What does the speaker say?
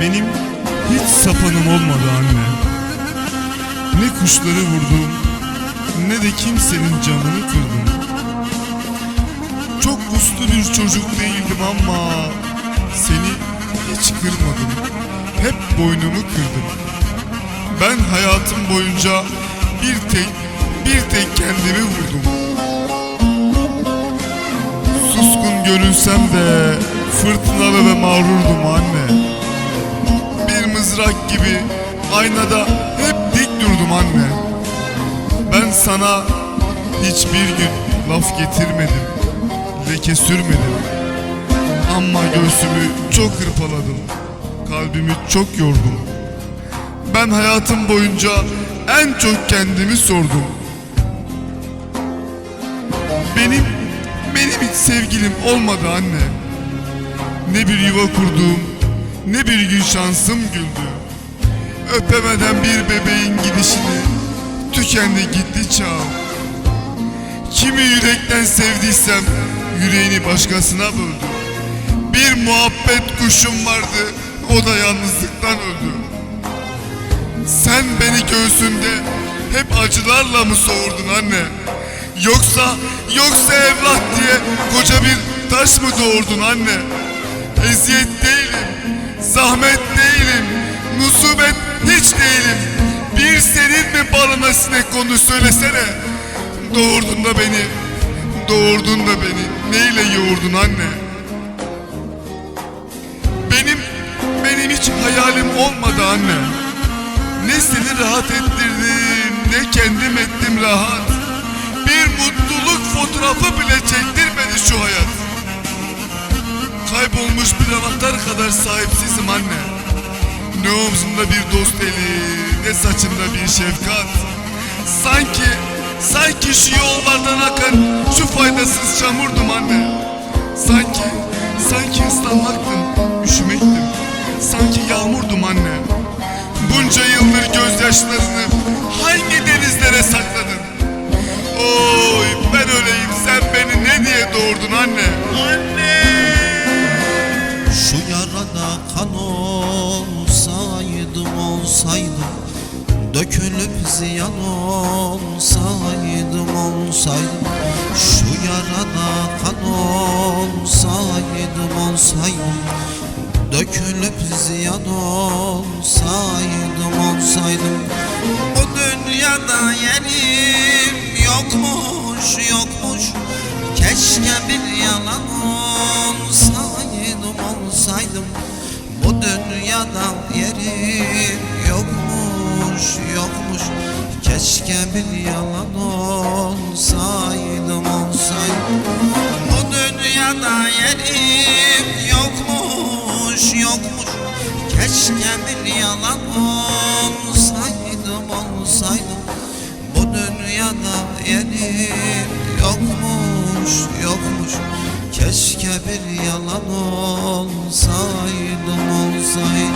Benim hiç sapanım olmadı anne. Ne kuşları vurdum, ne de kimsenin canını kırdım. Çok uslu bir çocuk değildim ama seni hiç kırmadım. Hep boynumu kırdım. Ben hayatım boyunca bir tek, bir tek kendimi vurdum. Suskun görünsem de fırtınalı ve mağrurdum anne. Mızrak gibi aynada hep dik durdum anne. Ben sana hiçbir gün laf getirmedim, leke sürmedim. Ama göğsümü çok hırpaladım, kalbimi çok yordum. Ben hayatım boyunca en çok kendimi sordum. Benim, benim hiç sevgilim olmadı anne. Ne bir yuva kurdum, ne bir gün şansım güldü. Öpemeden bir bebeğin gidişini, tükendi gitti çağ. Kimi yürekten sevdiysem, yüreğini başkasına böldü. Bir muhabbet kuşum vardı, o da yalnızlıktan öldü. Sen beni göğsümde hep acılarla mı soğurdun anne? Yoksa, yoksa evlat diye koca bir taş mı doğurdun anne? Eziyet değilim, zahmet değilim, musibet hiç değilim. Bir senin mi balına sinek konu söylesene. Doğurdun da beni, doğurdun da beni. Neyle yoğurdun anne? Benim, benim hiç hayalim olmadı anne. Ne seni rahat ettirdim, ne kendim ettim rahat. Bir mutluluk fotoğrafı bile çektirmedi şu hayat. Kaybolmuş bir anahtar kadar sahipsizim anne. Ne omzumda bir dost eli, ne saçımda bir şefkat. Sanki, sanki şu yollardan akan şu faydasız çamurdum anne. Sanki, sanki ıslanmaktım, üşümektim. Sanki yağmurdum anne. Bunca yıldır gözyaşlarını hangi denizlere sakladın? Oy ben öleyim sen beni ne diye doğurdun anne? Anne! Şu yarada kan olsaydım olsaydım Dökülüp ziyan olsaydım olsaydım. Şu yarada kan olsaydım olsaydım Dökülüp ziyan olsaydım olsaydım. Bu dünyada yerim yokmuş yokmuş. Keşke bir yalan olsaydım dünyada yerim yokmuş yokmuş. Keşke bir yalan olsaydım olsaydım. Bu dünyada yerim yokmuş yokmuş. Keşke bir yalan olsaydım olsaydım. Bu dünyada yerim yokmuş yokmuş. Keşke bir yalan olsaydım olsaydım